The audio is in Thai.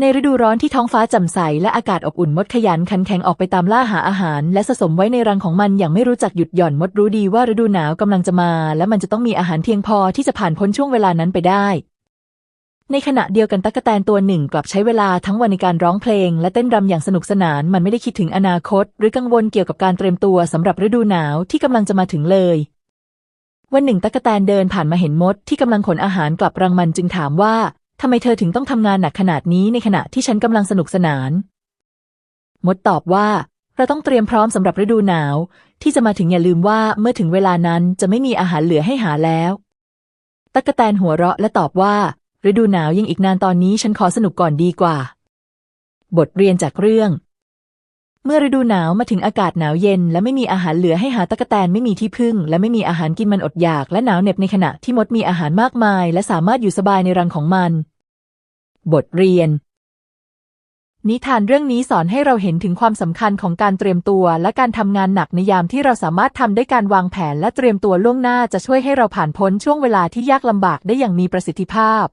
ในฤดูร้อนที่ท้องฟ้าแจ่มใสและอากาศอบอุ่นมดขยันขันแข็งออกไปตามล่าหาอาหาร และสะสมไว้ในรังของมันอย่างไม่รู้จักหยุดหย่อนมดรู้ดีว่าฤดูหนาวกำลังจะมา และมันจะต้องมีอาหารเพียงพอที่จะผ่านพ้นช่วงเวลานั้นไปได้ ในขณะเดียวกันตั๊กแตนตัวหนึ่งกลับใช้เวลาทั้งวันในการร้องเพลง และเต้นรำอย่างสนุกสนาน มันไม่ได้คิดถึงอนาคต หรือกังวลเกี่ยวกับการเตรียมตัวสำหรับฤดูหนาวที่กำลังจะมาถึงเลยวันหนึ่งตั๊กแตนเดินผ่านมาเห็นมดที่กำลังขนอาหารกลับรังมันจึงถามว่า ทำไมเธอถึงต้องทำงานหนักขนาดนี้ในขณะที่ฉันกำลังสนุกสนาน มดตอบว่า เราต้องเตรียมพร้อมสำหรับฤดูหนาว ที่จะมาถึงอย่าลืมว่าเมื่อถึงเวลานั้นจะไม่มีอาหารเหลือให้หาแล้วตั๊กแตนหัวเราะและตอบว่า ฤดูหนาวยังอีกนานตอนนี้ฉันขอสนุกก่อนดีกว่า บทเรียนจากเรื่อง เมื่อฤดูหนาวมาถึงอากาศหนาวเย็น และไม่มีอาหารเหลือให้หาตั๊กแตนไม่มีที่พึ่ง และไม่มีอาหารกินมันอดอยาก และหนาวเหน็บในขณะที่มดมีอาหารมากมาย และสามารถอยู่สบายในรังของมัน บทเรียน นิทานเรื่องนี้สอนให้เราเห็นถึงความสำคัญของการเตรียมตัวและการทำงานหนักในยามที่เราสามารถทำได้การวางแผนและเตรียมตัวล่วงหน้าจะช่วยให้เราผ่านพ้นช่วงเวลาที่ยากลำบากได้อย่างมีประสิทธิภาพ